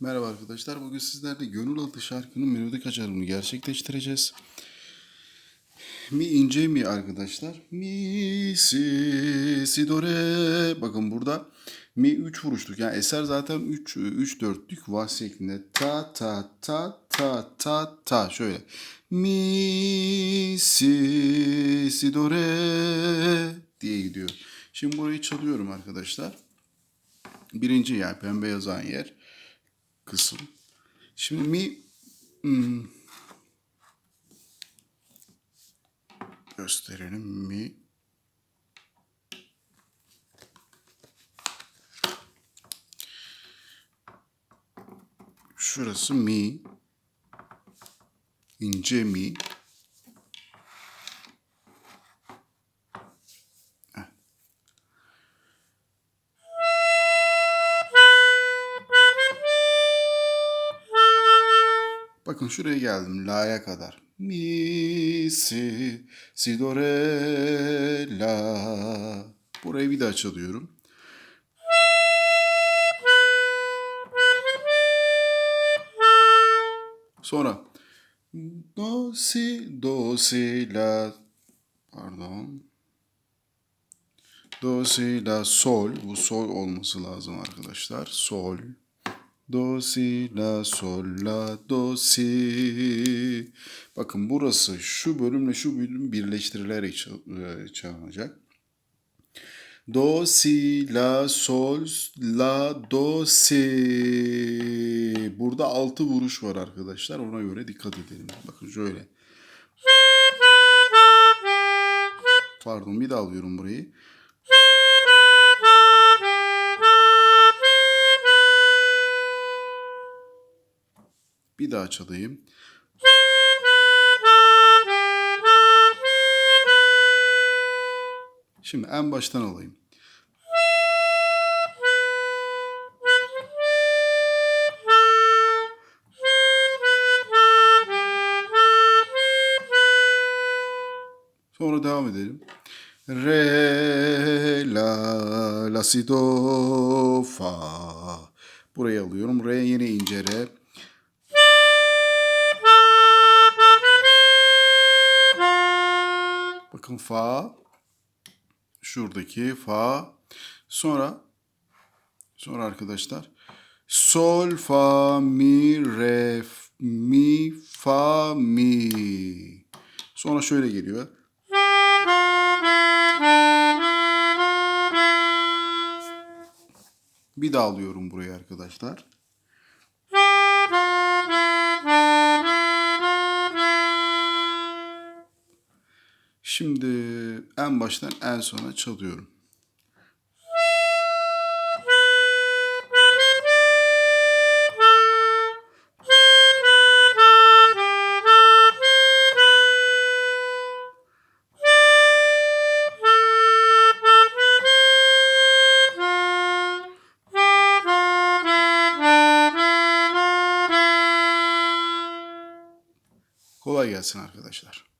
Merhaba arkadaşlar. Bugün sizlerle Gönül adlı şarkının melodik açılımını gerçekleştireceğiz. Mi ince mi arkadaşlar? Mi si si do re. Bakın burada mi 3 vuruşluk. Yani eser zaten 3 3 dörtlük vas şeklinde. Ta ta ta ta ta ta şöyle. Mi si si do re diye gidiyor. Şimdi burayı çalıyorum arkadaşlar. Birinci yer pembe yazan yer kısım. Şimdi mi hmm, gösterelim mi şurası mi ince mi Bakın şuraya geldim la'ya kadar. Mi, si, si, do, re, la. Burayı bir daha çalıyorum. Sonra do, si, do, si, la. Pardon. Do, si, la, sol. Bu sol olması lazım arkadaşlar. Sol. Do, si, la, sol, la, do, si. Bakın burası şu bölümle şu bölüm birleştirilerek e, çalınacak. Do, si, la, sol, la, do, si. Burada altı vuruş var arkadaşlar. Ona göre dikkat edelim. Bakın şöyle. Pardon bir daha alıyorum burayı. Bir daha çalayım. Şimdi en baştan alayım. Sonra devam edelim. Re, la, la, si, do, fa. Burayı alıyorum. Re yine ince re. Bakın fa. Şuradaki fa. Sonra sonra arkadaşlar sol fa mi re mi fa mi. Sonra şöyle geliyor. Bir daha alıyorum burayı arkadaşlar. Şimdi en baştan en sona çalıyorum. Kolay gelsin arkadaşlar.